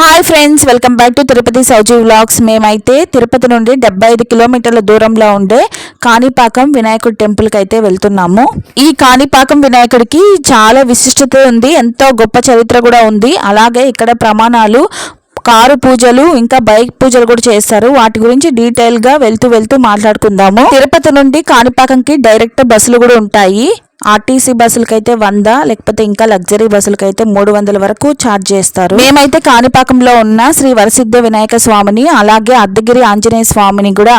Hi friends welcome back to Tirupati Souji vlogs మేమైతే తిరుపతి నుండి డెబ్బై ఐదు కిలోమీటర్ల దూరంలో ఉండే కాణిపాకం వినాయకుడి టెంపుల్కి అయితే వెళ్తున్నాము. ఈ కాణిపాకం వినాయకుడికి చాలా విశిష్టత ఉంది ఎంతో గొప్ప చరిత్ర కూడా ఉంది. అలాగే ఇక్కడ ప్రమాణాలు కారు పూజలు ఇంకా బైక్ పూజలు కూడా చేస్తారు. వాటి గురించి డీటెయిల్గా వెళ్తూ వెళ్తూ మాట్లాడుకుందాము. తిరుపతి నుండి కాణిపాకంకి డైరెక్ట్ బస్సులు కూడా ఉంటాయి. ఆర్టీసీ బస్సులకైతే వంద లేకపోతే ఇంకా లగ్జరీ బస్సులకైతే మూడు వందల వరకు ఛార్జ్ చేస్తారు. మేమైతే కాణిపాకంలో ఉన్న శ్రీ వరసిద్ధ వినాయక స్వామిని అలాగే అద్దగిరి ఆంజనేయ స్వామిని కూడా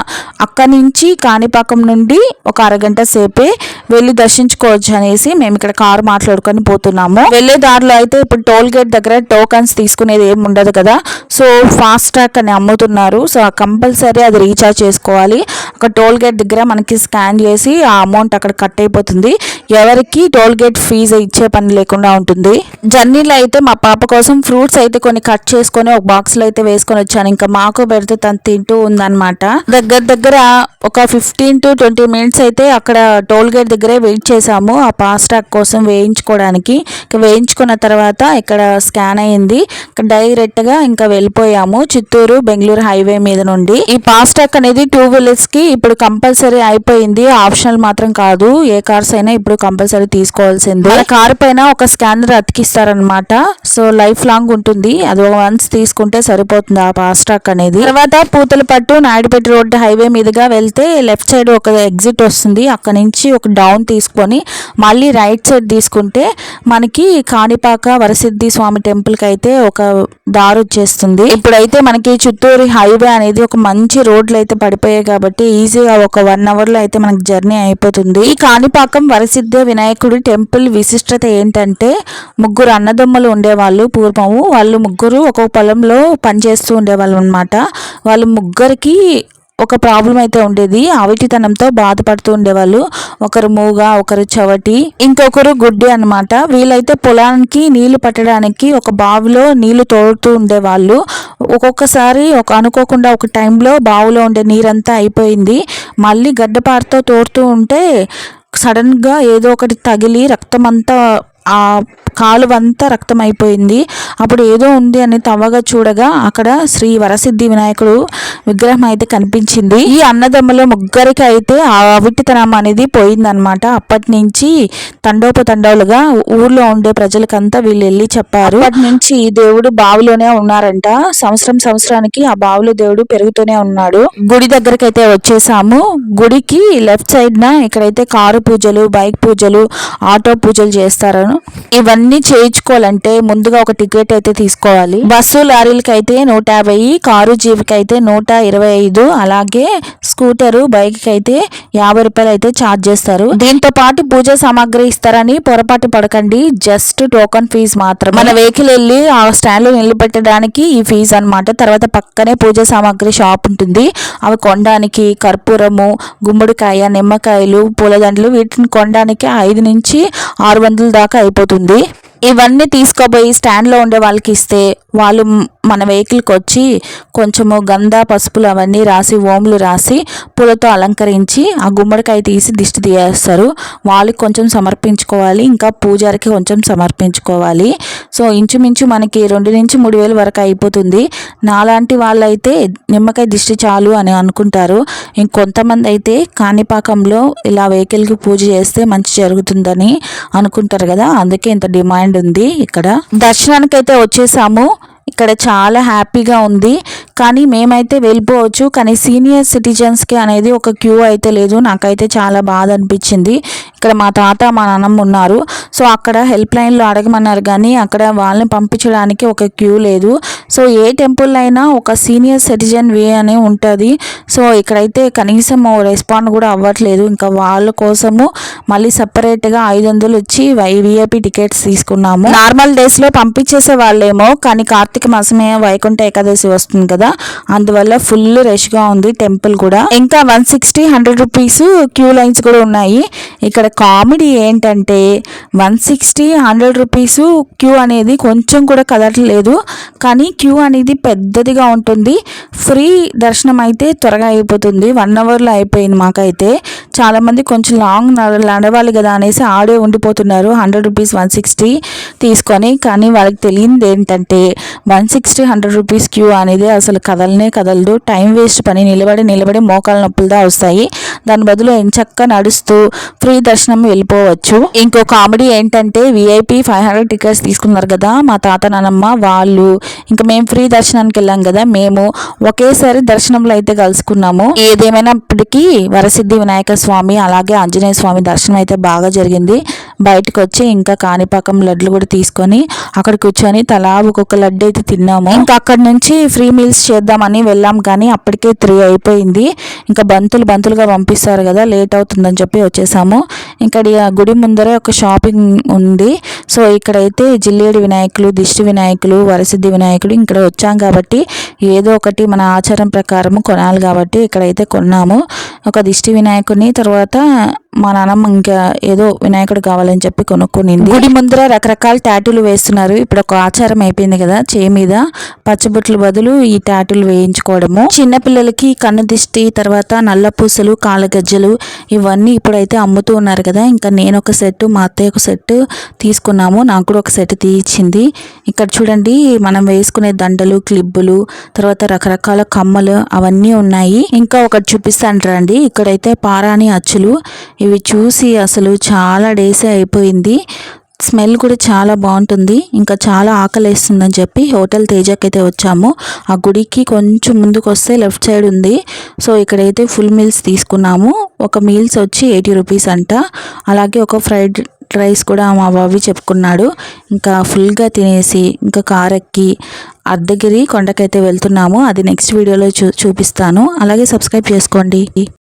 అక్కడి నుంచి కాణిపాకం నుండి ఒక అరగంట సేపే వెళ్ళి దర్శించుకోవచ్చు అనేసి మేము ఇక్కడ కారు మాట్లాడుకొని పోతున్నాము. వెళ్ళే దారిలో అయితే ఇప్పుడు టోల్ గేట్ దగ్గర టోకన్స్ తీసుకునేది ఏమి ఉండదు కదా. సో ఫాస్ట్ ట్రాక్ అని అమ్ముతున్నారు. సో కంపల్సరీ అది రీఛార్జ్ చేసుకోవాలి. ఒక టోల్ గేట్ దగ్గర మనకి స్కాన్ చేసి ఆ అమౌంట్ అక్కడ కట్ అయిపోతుంది. ఎవరికి టోల్ గేట్ ఫీజు ఇచ్చే పని లేకుండా ఉంటుంది. జర్నీలో అయితే మా పాప కోసం ఫ్రూట్స్ అయితే కొన్ని కట్ చేసుకొని ఒక బాక్స్లో అయితే వేసుకొని వచ్చాను. ఇంకా మాకు పెడితే తను తింటూ ఉందన్నమాట. దగ్గర దగ్గర ఒక ఫిఫ్టీన్ టు ట్వంటీ మినిట్స్ అయితే అక్కడ టోల్ గేట్ దగ్గరే వెయిట్ చేసాము ఆ ఫాస్ట్ ట్రాక్ కోసం వేయించుకోవడానికి. వేయించుకున్న తర్వాత ఇక్కడ స్కాన్ అయింది. డైరెక్ట్గా ఇంకా వెళ్ళిపోయాము చిత్తూరు బెంగళూరు హైవే మీద నుండి. ఈ ఫాస్ట్ ట్రాక్ అనేది టూ వీలర్స్కి ఇప్పుడు కంపల్సరీ అయిపోయింది. ఆప్షనల్ మాత్రం కాదు. ఏ కార్స్ అయినా ఇప్పుడు కంపల్సరీ తీసుకోవాల్సింది. మన కార్ పైన ఒక స్కానర్ అతికిస్తారనమాట సో లైఫ్ లాంగ్ ఉంటుంది. అది వన్స్ తీసుకుంటే సరిపోతుంది ఆ ఫాస్ట్ ట్రాక్ అనేది. తర్వాత పూతలపట్టు నాయుడుపేట రోడ్డు హైవే మీదుగా వెళ్తే లెఫ్ట్ సైడ్ ఒక ఎగ్జిట్ వస్తుంది. అక్కడ నుంచి ఒక డౌన్ తీసుకొని మళ్ళీ రైట్ సైడ్ తీసుకుంటే మనకి కాణిపాక వరసిద్ధి స్వామి టెంపుల్కి అయితే ఒక దారి వచ్చేస్తుంది. ఇప్పుడైతే మనకి చిత్తూరు హైవే అనేది ఒక మంచి రోడ్లు అయితే పడిపోయాయి కాబట్టి ఈజీగా ఒక వన్ అవర్లో అయితే మనకి జర్నీ అయిపోతుంది. ఈ కాణిపాకం వరసిద్ధ వినాయకుడి టెంపుల్ విశిష్టత ఏంటంటే ముగ్గురు అన్నదమ్ములు ఉండేవాళ్ళు పూర్వము. వాళ్ళు ముగ్గురు ఒక్కొక్క పొలంలో పనిచేస్తూ ఉండేవాళ్ళు అనమాట వాళ్ళు ముగ్గురికి ఒక ప్రాబ్లం అయితే ఉండేది. అవిటితనంతో బాధపడుతూ ఉండేవాళ్ళు. ఒకరు మూగ ఒకరు చవటి ఇంకొకరు గుడ్డి అన్నమాట. వీళ్ళైతే పొలానికి నీళ్ళు పట్టడానికి ఒక బావిలో నీళ్ళు తోడుతూ ఉండేవాళ్ళు. ఒక్కొక్కసారి ఒక అనుకోకుండా ఒక టైంలో బావిలో ఉండే నీరంతా అయిపోయింది. మళ్ళీ గడ్డపారతో తోడుతూ ఉంటే సడన్గా ఏదో ఒకటి తగిలి రక్తం అంతా ఆ కాలువంతా రక్తం అయిపోయింది అప్పుడు ఏదో ఉంది అని తవ్వగా చూడగా అక్కడ శ్రీ వరసిద్ధి వినాయకుడు విగ్రహం అయితే కనిపించింది. ఈ అన్నదమ్ముల ముగ్గురికి అయితే ఆ అవిటితనం అనేది పోయిందనమాట అప్పటి నుంచి తండోపతండవులుగా ఊర్లో ఉండే ప్రజలకంతా వీళ్ళు వెళ్ళి చెప్పారు. అప్పటి నుంచి ఈ దేవుడు బావిలోనే ఉన్నారంట. సంవత్సరం సంవత్సరానికి ఆ బావిలో దేవుడు పెరుగుతూనే ఉన్నాడు. గుడి దగ్గరికి అయితే వచ్చేసాము. గుడికి లెఫ్ట్ సైడ్ న ఇక్కడైతే కారు పూజలు బైక్ పూజలు ఆటో పూజలు చేస్తారు. ఇవన్నీ చేయించుకోవాలంటే ముందుగా ఒక టికెట్ అయితే తీసుకోవాలి. బస్సు లారీలకి అయితే నూట యాభై కారు జీవికి అయితే నూట ఇరవై ఐదు అలాగే స్కూటరు బైక్కి అయితే యాభై రూపాయలు అయితే ఛార్జ్ చేస్తారు. దీంతో పాటు పూజ సామాగ్రి ఇస్తారని పొరపాటు పడకండి. జస్ట్ టోకన్ ఫీజు మాత్రం మన వెహికల్ వెళ్ళి ఆ స్టాండ్లో నిలబెట్టడానికి ఈ ఫీజు అనమాట తర్వాత పక్కనే పూజ సామాగ్రి షాప్ ఉంటుంది. అవి కొనడానికి కర్పూరము గుమ్మడికాయ నిమ్మకాయలు పూలదండలు వీటిని కొనడానికి ఐదు నుంచి ఆరు వందల దాకా అయిపోతుంది. ఇవన్నీ తీసుకోబోయి స్టాండ్లో ఉండే వాళ్ళకి ఇస్తే వాళ్ళు మన వెహికల్కి వచ్చి కొంచెము గంధ పసుపులు అవన్నీ రాసి ఓములు రాసి పూలతో అలంకరించి ఆ గుమ్మడికాయ తీసి దిష్టి తీయేస్తారు. వాళ్ళకి కొంచెం సమర్పించుకోవాలి. ఇంకా పూజారికి కొంచెం సమర్పించుకోవాలి. సో ఇంచుమించు మనకి రెండు నుంచి మూడు వేలు వరకు అయిపోతుంది. నాలాంటి వాళ్ళైతే నిమ్మకాయ దిష్టి చాలు అని అనుకుంటారు. ఇంకొంతమంది అయితే కాణిపాకంలో ఇలా వెహికల్కి పూజ చేస్తే మంచి జరుగుతుందని అనుకుంటారు కదా. అందుకే ఇంత డిమాండ్ ఉంది ఇక్కడ. దర్శనానికి అయితే వచ్చేసాము. ఇక్కడ చాలా హ్యాపీగా ఉంది. కానీ మేమైతే వెళ్ళిపోవచ్చు. కానీ సీనియర్ సిటిజన్స్కి అనేది ఒక క్యూ అయితే లేదు. నాకైతే చాలా బాధ అనిపించింది. ఇక్కడ మా తాత మా నాన్నమ్మ ఉన్నారు. సో అక్కడ హెల్ప్ లైన్లో అడగమన్నారు. కానీ అక్కడ వాళ్ళని పంపించడానికి ఒక క్యూ లేదు. సో ఏ టెంపుల్ అయినా ఒక సీనియర్ సిటిజన్ వే అని ఉంటుంది. సో ఇక్కడైతే కనీసం రెస్పాండ్ కూడా అవ్వట్లేదు. ఇంకా వాళ్ళ కోసము మళ్ళీ సపరేట్గా ఐదు వందలు వచ్చి వైవిఐపి టికెట్స్ తీసుకున్నాము. నార్మల్ డేస్లో పంపించేసే వాళ్ళేమో కానీ కార్తీక మాసమే వైకుంఠ ఏకాదశి వస్తుంది కదా అందువల్ల ఫుల్ రష్గా ఉంది టెంపుల్ కూడా. ఇంకా one sixty hundred rupees queue lines కూడా ఉన్నాయి. ఇక్కడ కామెడీ ఏంటంటే one sixty hundred rupees queue అనేది కొంచెం కూడా కదలట్లేదు. కానీ క్యూ అనేది పెద్దదిగా ఉంటుంది. ఫ్రీ దర్శనం అయితే త్వరగా అయిపోతుంది. వన్ అవర్లో అయిపోయింది మాకైతే. చాలామంది కొంచెం లాంగ్ నడవాలి కదా అనేసి ఆడే ఉండిపోతున్నారు. హండ్రెడ్ రూపీస్ వన్ సిక్స్టీ తీసుకొని కానీ వాళ్ళకి తెలియదు ఏంటంటే one sixty hundred rupees queue అనేది అసలు కదలనే కదలదు. టైం వేస్ట్ పని నిలబడి నిలబడి మోకాల నొప్పులతో వస్తాయి. దాని బదులు ఎంచక్క నడుస్తూ ఫ్రీ దర్శనం వెళ్ళిపోవచ్చు. ఇంకో కామెడీ ఏంటంటే విఐపి ఫైవ్ హండ్రెడ్ టికెట్స్ తీసుకున్నారు కదా మా తాత నానమ్మ వాళ్ళు. ఇంకా మేము ఫ్రీ దర్శనానికి వెళ్ళాం కదా మేము ఒకేసారి దర్శనంలో అయితే కలుసుకున్నాము. ఏదేమైనప్పటికీ వరసిద్ధి వినాయక స్వామి అలాగే ఆంజనేయ స్వామి దర్శనం అయితే బాగా జరిగింది. బయటకు వచ్చి ఇంకా కాణిపాకం లడ్లు కూడా తీసుకొని అక్కడ కూర్చొని తలా ఒక్కొక్క లడ్డు అయితే తిన్నాము. ఇంకా అక్కడ నుంచి ఫ్రీ మీల్స్ చేద్దామని వెళ్ళాం కానీ అప్పటికే త్రీ అయిపోయింది. ఇంకా బంతులు బంతులుగా పంపిస్తారు కదా లేట్ అవుతుందని చెప్పి వచ్చేసాము. ఇక్కడ గుడి ముందరే ఒక షాపింగ్ ఉంది. సో ఇక్కడైతే జిల్లేడు వినాయకులు దిష్టి వినాయకులు వరసిద్ధి వినాయకుడు ఇక్కడ వచ్చాం కాబట్టి ఏదో ఒకటి మన ఆచారం ప్రకారం కొనాలి కాబట్టి ఇక్కడైతే కొన్నాము. ఒక దిష్టి వినాయకుడిని తర్వాత మా నాన్నమ్మ ఇంకా ఏదో వినాయకుడు కావాలని చెప్పి కొనుక్కునింది. గుడి ముందర రకరకాల టాటూలు వేస్తున్నారు. ఇప్పుడు ఒక ఆచారం అయిపోయింది కదా చే మీద పచ్చబొట్లు బదులు ఈ టాటూలు వేయించుకోవడము. చిన్నపిల్లలకి కన్ను దిష్టి తర్వాత నల్ల పూసలు కాళ్ళగజ్జలు ఇవన్నీ ఇప్పుడైతే అమ్ముతూ ఉన్నారు కదా. ఇంకా నేను ఒక సెట్ మా అత్తయ్య ఒక సెట్ తీసుకున్నాము. నాకు కూడా ఒక సెట్ తీయించింది. ఇక్కడ చూడండి మనం వేసుకునే దండలు క్లిబ్బులు తర్వాత రకరకాల కమ్మలు అవన్నీ ఉన్నాయి. ఇంకా ఒకటి చూపిస్తాను రండి. ఇక్కడైతే పారాణి అచ్చులు ఇవి చూసి అసలు చాలా డేసే అయిపోయింది. స్మెల్ కూడా చాలా బాగుంటుంది. ఇంకా చాలా ఆకలేస్తుందని చెప్పి హోటల్ తేజకి అయితే వచ్చాము. ఆ గుడికి కొంచెం ముందుకు వస్తే లెఫ్ట్ సైడ్ ఉంది. సో ఇక్కడైతే ఫుల్ మీల్స్ తీసుకున్నాము. ఒక మీల్స్ వచ్చి ఎయిటీ రూపీస్ అంట. అలాగే ఒక ఫ్రైడ్ రైస్ కూడా మా బాబు చెప్పుకున్నాడు. ఇంకా ఫుల్గా తినేసి ఇంకా కారెక్కి ఎక్కి అర్ధగిరి కొండకైతే వెళ్తున్నాము. అది నెక్స్ట్ వీడియోలో చూ చూపిస్తాను. అలాగే సబ్స్క్రైబ్ చేసుకోండి.